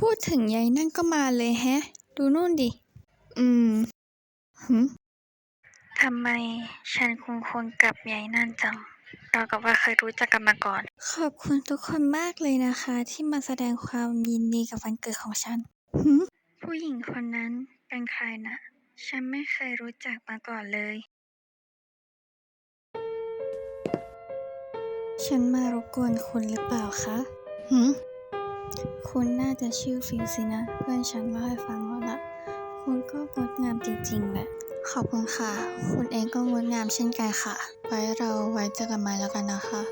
พูดถึงยายนั่นก็มาเลยแฮะ ดูนู่นดิ อืมหืมทำไมฉันคุ้นๆกับยายนั่นจังเรากับว่าเคยรู้จักกันมาก่อน ขอบคุณทุกคนมากเลยนะคะ ที่มาแสดงความยินดีกับวันเกิดของฉันหืมผู้หญิงคนนั้นเป็นใครนะ ฉันไม่เคยรู้จักมาก่อนเลย ฉันมารบกวนคุณหรือเปล่าคะหืม คุณน่าจะชื่อฟิลสินะ เพื่อนฉันเล่าให้ฟังแล้วล่ะ คุณก็งดงามจริงๆแหละ ขอบคุณค่ะ คุณเองก็งดงามเช่นกันค่ะ ไว้เราไว้เจอกันใหม่แล้วกันนะคะ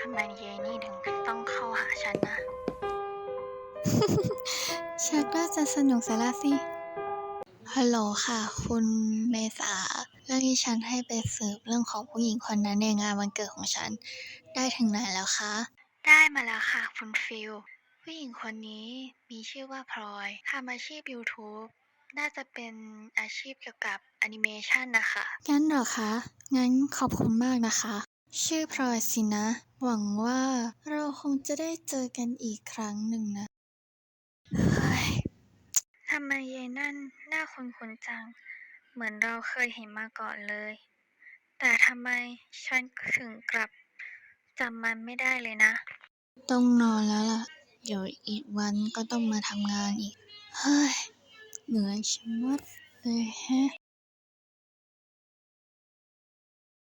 ทำไมเยนี่ถึงต้องเข้าหาฉันนะ ชักน่าจะสนุกเสียและสิฮัลโหลค่ะ คุณเมษาเรื่องที่ฉันให้ไปสืบเรื่องของผู้หญิงคนนั้นในงานวันเกิดของฉัน ได้ถึงไหนแล้วคะ ได้มาแล้วค่ะ คุณฟิล ผู้หญิงคนนี้มีชื่อว่าพลอยทำอาชีพ YouTube น่าจะเป็นอาชีพเกี่ยวกับแอนิเมชันนะคะงั้นเหรอคะ งั้นขอบคุณมากนะคะ ชื่อพลอยสินะ หวังว่าเราคงจะได้เจอกันอีกครั้งหนึ่งนะเฮ้ยทำไมยายนั่นหน้าคุ้นๆจัง เหมือนเราเคยเห็นมาก่อนเลย แต่ทำไมฉันถึงกลับจำมันไม่ได้เลยนะ ต้องนอนแล้วล่ะ เดี๋ยวอีกวันก็ต้องมาทำงานอีก เฮ้ย เหนื่อยชะมัดเลยแฮะ